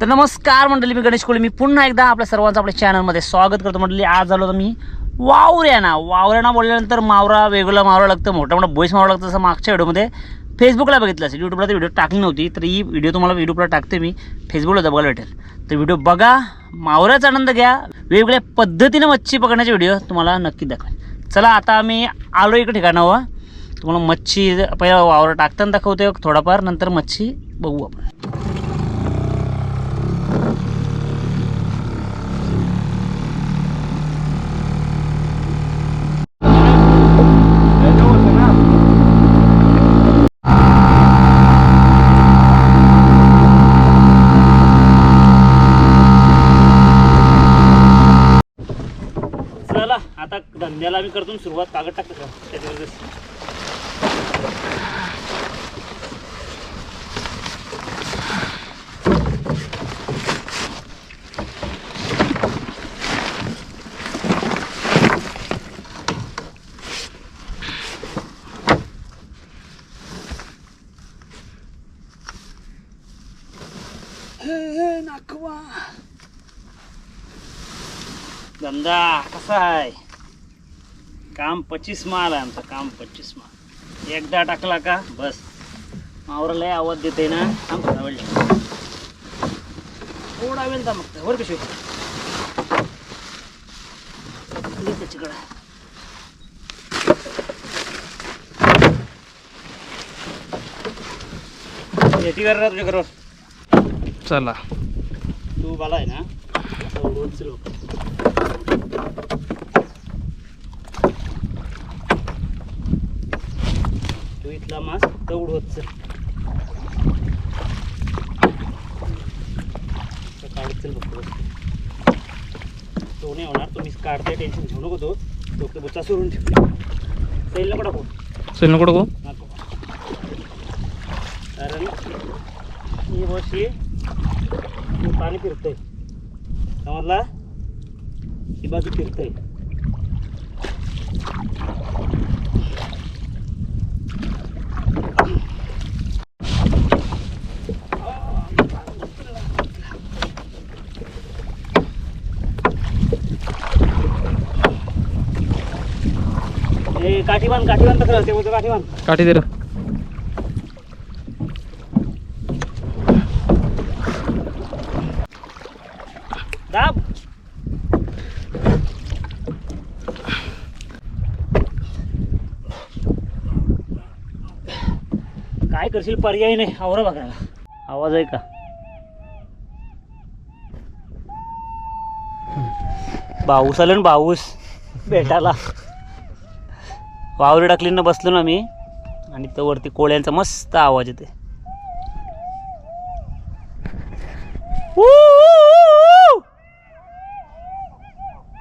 तर नमस्कार मंडळी मी गणेश कोळी. मी पुन्हा एकदा आपल्या सर्वांचं आपल्या चॅनलमध्ये स्वागत करतो. मंडळी आज आलो तर मी वावऱ्याना. वावऱ्याना बोलल्यानंतर मावरा वेगवेगळा मावरा लागतं मोठा मोठा बोईस मावरा लागतं असं मागच्या व्हिडिओमध्ये फेसबुकला बघितलं असेल. यूट्यूबला तर व्हिडिओ टाकली नव्हती तर ही व्हिडिओ तुम्हाला यूट्यूबला टाकते मी फेसबुकला बघायला भेटेल. तर व्हिडिओ बघा मावऱ्याचा आनंद घ्या. वेगवेगळ्या पद्धतीने मच्छी पकडण्याचे व्हिडिओ तुम्हाला नक्की दाखवेल चला आता आम्ही आलो एका ठिकाणावर. तुम्हाला मच्छी पहिला वावर टाकताना दाखवते थोडाफार नंतर मच्छी बघू आपण चला आता धंद्याला आम्ही करतो सुरुवात कागद टाकतो का? त्याच्यावर नाकवा. धंदा कसा आहे? काम पच्चीस माल आहे आमचं काम पच्चीस माल. एकदा टाकला का बस. मावर लय आवाज देते ना. थांब वेळ थोडा वेळ थांब वर कशी त्याच्याकडं येते कर ना तुझ्या घरावर चला. तू मला आहे ना? इथला मास तेवढ होत चल. आता काढत चल बघतो. तो नाही होणार तुम्ही काढते टेन्शन घेऊ नको तो. तो ते बुचा सोडून ठेव. सैल नको टाकू. चल नको नको. कारण ही वर्षी पाणी फिरतंय. समजला? ही बाजू फिरतंय. ए काठी बांध काठी ते बोलतो दे रे. दाब. काय करशील पर्याय नाही आवरा बघायला. आवाज आहे का? पाऊस आलं ना पाऊस भेटायला. वावरी टाकली ना बसलो ना मी आणि तो वरती कोळ्यांचा मस्त आवाज येते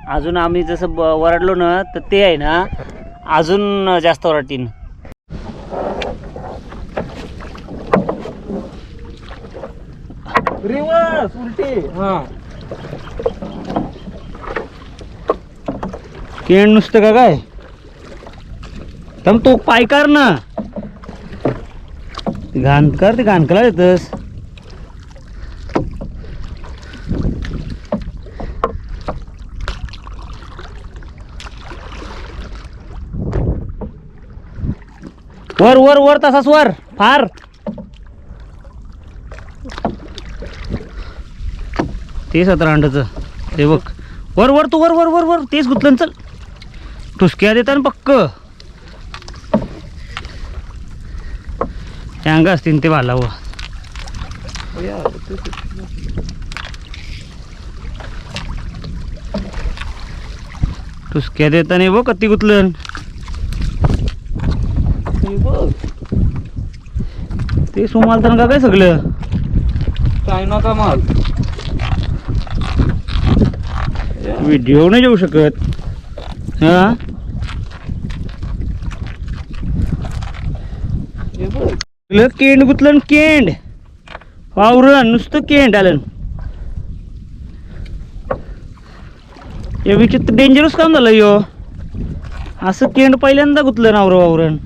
अजून आम्ही जसं ब- वरडलो ना तर ते आहे ना अजून जास्त वरडतीन रिवर्स उलटी हा केण नुसतं का काय तम तो पाय कर ना. घाण कर ते घाण कला येतस. वर वर वर तसाच वर फार. तेच आता अंडाचं ते बघ. वर वर तू वर वर वर वर तेच गुतलं चल. ठुसक्या देता पक्क. अंग असतील ते भालावं. ठुसक्या देता नाही बघ कत्ती गुतलं ते सुमाल तर का काय सगळं? चायनाचा माल. व्हिडिओ नाही जाऊ शकत. हा? तुला केंड गुतलं केंड. वावरण नुसतं केंड आलं. हे विचित्र डेंजरस काम झालं यो. असं केंड पहिल्यांदा गुतलं नावर वावरण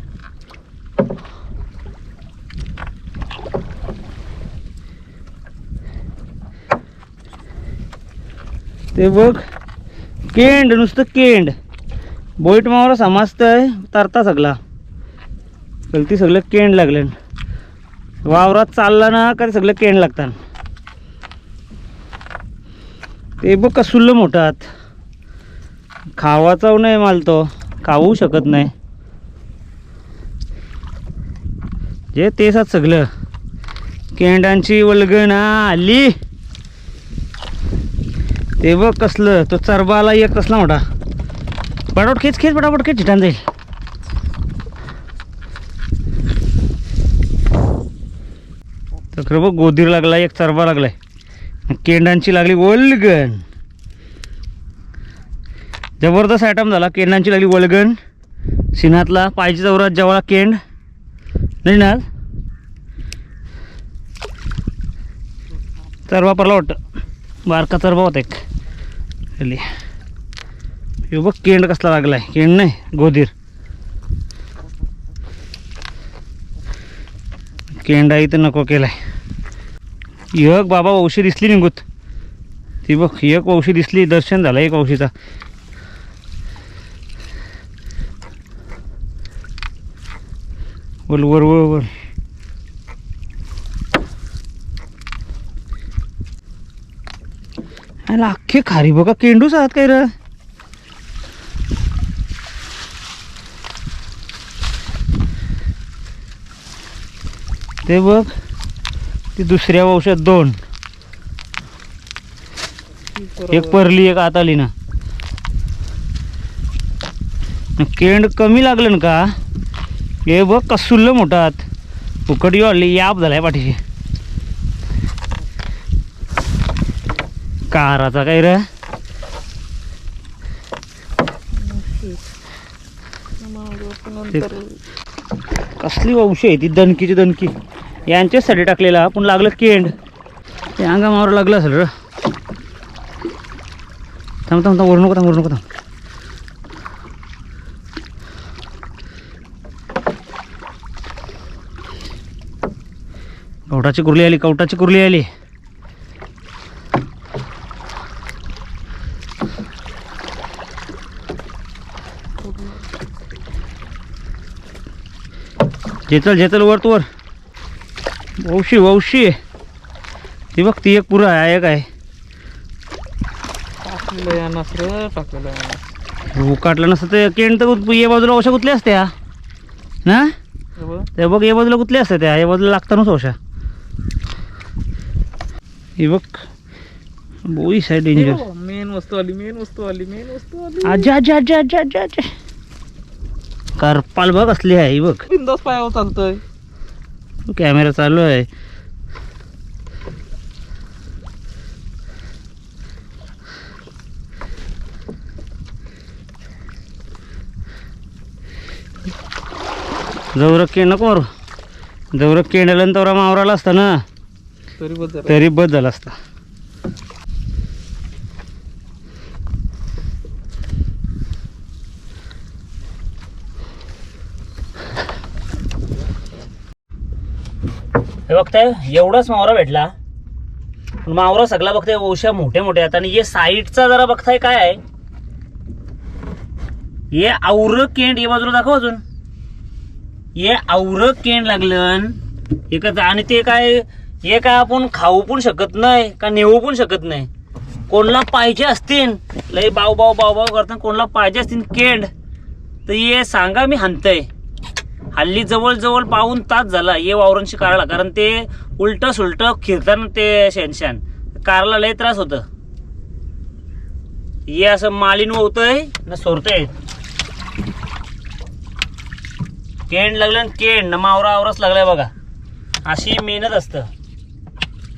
ते बघ केंड नुसतं केंड. बोईट मावर समजतंय तरता सगळा. गलती सगळं केंड लागले. वावरात चालला ना का सगळं केण लागतात. ते बघ कसुल्ल मोठात खावाचा नाही माल तो खाऊ शकत नाही. जे तेच आहेत सगळं. केंडांची वलगणा आली. ते बघ कसलं तो चरबाला एक कसला मोठा. पटापट खेच खेच पटापट खेच झिटान जाईल. खरं बघ गोदीर लागला एक चरबा लागलाय. केंडांची लागली वल्गण. जबरदस्त आयटम झाला केंडांची लागली वल्गण. सिन्हातला पायची चौरात जवळा केंड. नाही ना? चरबा परला वाटतं. बारका चरबा होता एक. हल्ली हे बघ केंड कसला लागलाय. केंड नाही गोदीर केंडा आहे तर नको केलाय. एक बाबा वंशी दिसली निघूत. ती बघ एक वंशी दिसली दर्शन झालं एक वंशीचा बोल वर वर वर. अख्खे खारी बघा केंडूच आहात काय र? ते बघ. ती दुसऱ्या वंशात दोन. एक परली एक आत आली ना केंड कमी लागलं ना का? हे बघ कसुल्ल मोठात. फुकट वाढली याप झालाय पाठीशी. काराचा काय रे? कसली वंश आहे ती? दणकीची दणकी. यांच्याचसाठी टाकलेला पण लागलं केंड ते अंगामावर लागलं असेल र. थांब थांब थांब वरू नको थांब वरू नको थांब. कवटाची कुर्ली आली कवटाची कुर्ली आली. झेचल झेचल वर तू वर. वौशी वौशी. ती बघ ती एक पुरा आहे एक आहे. टाकलेलं या नसर टाकलेलं. हो काटलं नसतं ते केंड तर या बाजूला औषा कुठल्या असत्या. ना? हे बघ. ते बघ या बाजूला कुठल्या असत्या त्या. या बाजूला लागतानाच औषा हे बघ. बोईस आहे डेंजर मेन वस्तू आली मेन वस्तू आली मेन वस्तू आली. आजा आजा आजा आजा आजा आजा. करपाल बघ असली आहे बघ. बिंदास पायावर चालतोय. कॅमेरा चालू आहे. जवळ केंड नको मारू जवळ तर मावराला असता ना? तरी बस झाला असता. हे बघताय एवढाच मावरा भेटला. मावरा सगळा बघताय ओशा मोठे मोठे आहेत. आणि हे साईडचा जरा बघताय काय आहे? हे आवर केंड या बाजूला दाखव अजून. हे आवर केंड लागलं एकच आणि ते काय हे काय आपण खाऊ पण शकत नाही का नेऊ पण शकत नाही. कोणला पाहिजे असतील? लय बाव बाव बाव बाव करताना कोणला पाहिजे असतील केंड? तर हे सांगा मी हाणतय. हल्ली जवळजवळ पाऊन तास झाला ये वावरांशी कारला कारण ते उलट सुलट खिरताना ते शेनशान कारला लय त्रास होत. ये असं मालीन होतंय ना सोरतय. केंड लागलं आणि केंड ना मावरा आवराच लागलाय बघा. अशी मेहनत असतं.